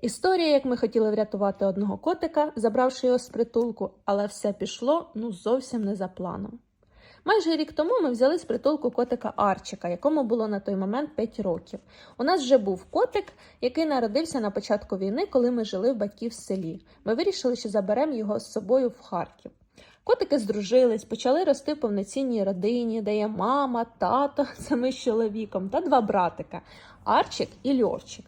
Історія, як ми хотіли врятувати одного котика, забравши його з притулку, але все пішло ну зовсім не за планом. Майже рік тому ми взяли з притулку котика Арчика, якому було на той момент 5 років. У нас вже був котик, який народився на початку війни, коли ми жили в батьків селі. Ми вирішили, що заберемо його з собою в Харків. Котики здружились, почали рости в повноцінній родині, де є мама, тато, це з чоловіком, та два братика Арчик і Льовчик.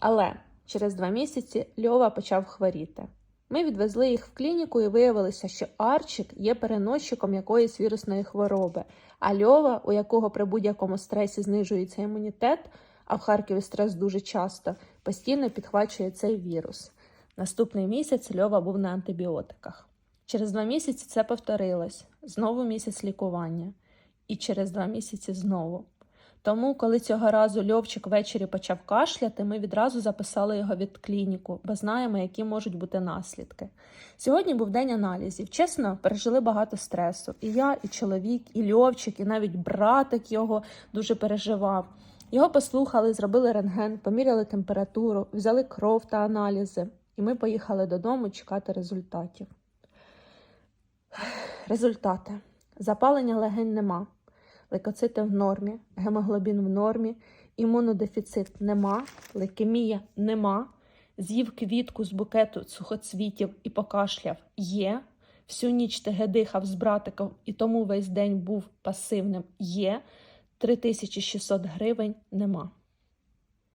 Але через два місяці Льова почав хворіти. Ми відвезли їх в клініку і виявилося, що Арчик є переносчиком якоїсь вірусної хвороби, а Льова, у якого при будь-якому стресі знижується імунітет, а в Харкові стрес дуже часто, постійно підхвачує цей вірус. Наступний місяць Льова був на антибіотиках. Через два місяці це повторилось. Знову місяць лікування. І через два місяці знову. Тому, коли цього разу Льовчик ввечері почав кашляти, ми відразу записали його від клініку, бо знаємо, які можуть бути наслідки. Сьогодні був день аналізів. Чесно, пережили багато стресу. І я, і чоловік, і Льовчик, і навіть братик його дуже переживав. Його послухали, зробили рентген, поміряли температуру, взяли кров та аналізи, і ми поїхали додому чекати результатів. Результати: запалення легень нема, лейкоцити в нормі, гемоглобін в нормі, імунодефіцит нема, лейкемія нема, з'їв квітку з букету сухоцвітів і покашляв є. Всю ніч ТГ дихав з братиком і тому весь день був пасивним є. 3600 гривень нема.